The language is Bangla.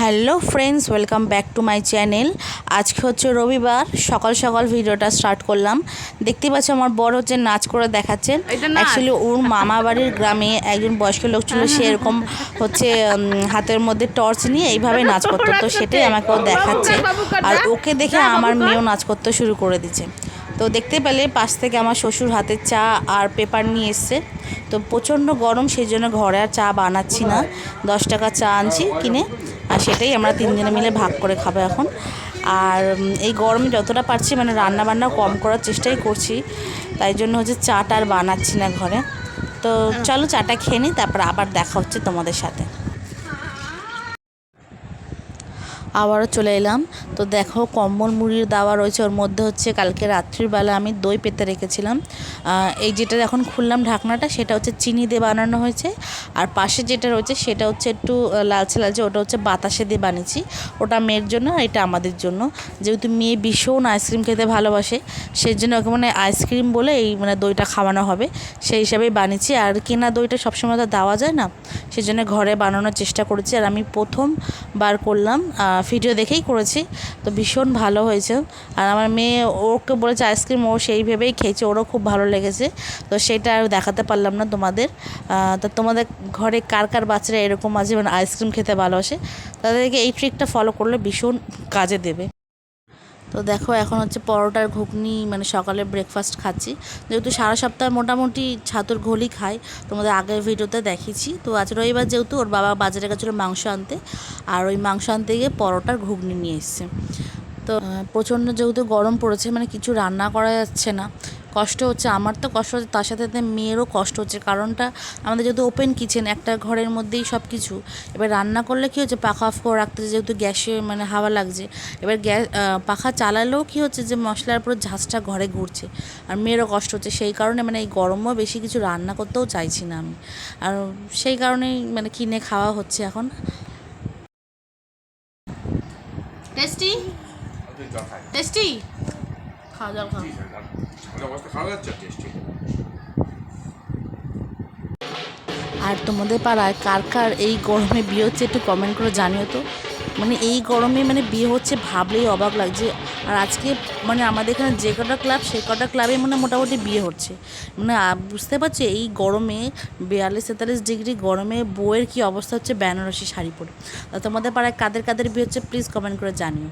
Hello friends welcome back to my channel. আজকে হচ্ছে রবিবার সকাল সকাল ভিডিওটা স্টার্ট করলাম। দেখতে পাচ্ছি আমার বড় হচ্ছে নাচ করে দেখাচ্ছেন অ্যাকচুয়ালি ওর মামা বাড়ির গ্রামে একজন বয়স্ক লোক ছিল সে এরকম হচ্ছে হাতের মধ্যে টর্চ নিয়ে এইভাবে নাচ করতো। তো সেটাই আমাকে ও দেখাচ্ছে। আর ওকে দেখে আমার মেয়েও নাচ করতে শুরু করে দিচ্ছে। তো দেখতে পেলে পাশ থেকে আমার শ্বশুর হাতে চা আর পেপার নিয়ে এসছে। তো প্রচণ্ড গরম সেই জন্য ঘরে আর চা বানাচ্ছি না। দশ টাকা চা আনছি কিনে। আর সেটাই আমরা তিনজনে মিলে ভাগ করে খাব এখন। আর এই গরমে যতটা পারছি মানে রান্না বান্না কম করার চেষ্টাই করছি। তাই জন্য হচ্ছে চাটা আর বানাচ্ছি না ঘরে। তো চলো চাটা খেয়ে নিই তারপর আবার দেখা হচ্ছে তোমাদের সাথে। আবারও চলে এলাম। তো দেখো, কম্বল, মুড়ির দাওয়া রয়েছে। ওর মধ্যে হচ্ছে কালকে রাত্রির বেলা আমি দই পেতে রেখেছিলাম। এই যেটা এখন খুললাম ঢাকনাটা, সেটা হচ্ছে চিনি দিয়ে বানানো হয়েছে। আর পাশে যেটা রয়েছে, সেটা হচ্ছে একটু লালচে লালচে, ওটা হচ্ছে বাতাসে দিয়ে বানিয়েছি। ওটা মেয়ের জন্য আর এটা আমাদের জন্য। যেহেতু মেয়ে ভীষণ আইসক্রিম খেতে ভালোবাসে সেই জন্য ওকে মানে আইসক্রিম বলে এই মানে দইটা খাওয়ানো হবে। সেই হিসাবেই বানিয়েছি। আর কেনা দইটা সবসময় তো দেওয়া যায় না সেই জন্য ঘরে বানানোর চেষ্টা করেছি। আর আমি প্রথম বার করলাম ভিডিও দেখেই করেছি। তো ভীষণ ভালো হয়েছে। আর আমার মেয়ে ওকে বলেছে আইসক্রিম ও সেই ভেবেই খেয়েছে, ওরও খুব ভালো লেগেছে। তো সেটা আর দেখাতে পারলাম না তোমাদের। তো তোমাদের ঘরে কার কার বাচ্চারা এরকম আছে মানে আইসক্রিম খেতে ভালোবাসে, তাদেরকে এই ট্রিকটা ফলো করলে ভীষণ কাজে দেবে। তো দেখো, এখন হচ্ছে পরোটার ঘুগনি মানে সকালে ব্রেকফাস্ট খাচ্ছি। যেহেতু সারা সপ্তাহে মোটামুটি ছাতুর ঘোলই খাই, তোমাদের আগের ভিডিওতে দেখিয়েছি। তো আজ রবিবার যেহেতু, ওর বাবা বাজারে গেছিল মাংস আনতে, আর ওই মাংস আনতে গিয়ে পরোটার ঘুগনি নিয়ে এসছে। তো প্রচণ্ড যেহেতু গরম পড়েছে মানে কিছু রান্না করা যাচ্ছে না। কষ্ট হচ্ছে আমার তো কষ্ট হচ্ছে তার সাথে সাথে মেয়েরও কষ্ট হচ্ছে। কারণটা আমাদের যেহেতু ওপেন কিচেন একটা ঘরের মধ্যেই সব কিছু এবার রান্না করলে কী হচ্ছে পাখা অফ করে রাখতে যেহেতু গ্যাসে মানে হাওয়া লাগছে। এবার গ্যাস পাখা চালালেও কী হচ্ছে যে মশলার পুরো ঝাঁজটা ঘরে ঘুরছে। আর মেয়েরও কষ্ট হচ্ছে সেই কারণে মানে এই গরমও বেশি কিছু রান্না করতেও চাইছি না আমি। আর সেই কারণেই মানে কিনে খাওয়া হচ্ছে এখন। টেস্টি টেস্টি খাওয়া জল খাওয়া আর তোমাদের পাড়ায় কার কার এই গরমে বিয়ে হচ্ছে একটু কমেন্ট করে জানিও তো। মানে এই গরমে মানে বিয়ে হচ্ছে ভাবলেই অবাক লাগছে। আর আজকে মানে আমাদের এখানে যে কটা ক্লাব সে কটা ক্লাবে মানে মোটামুটি বিয়ে হচ্ছে। মানে বুঝতে পারছ? এই গরমে বিয়াল্লিশ তেতাল্লিশ ডিগ্রি গরমে বউয়ের কী অবস্থা হচ্ছে? বেনারসি শাড়ি পরে। তোমাদের পাড়ায় কাদের কাদের বিয়ে হচ্ছে? প্লিজ কমেন্ট করে জানিও।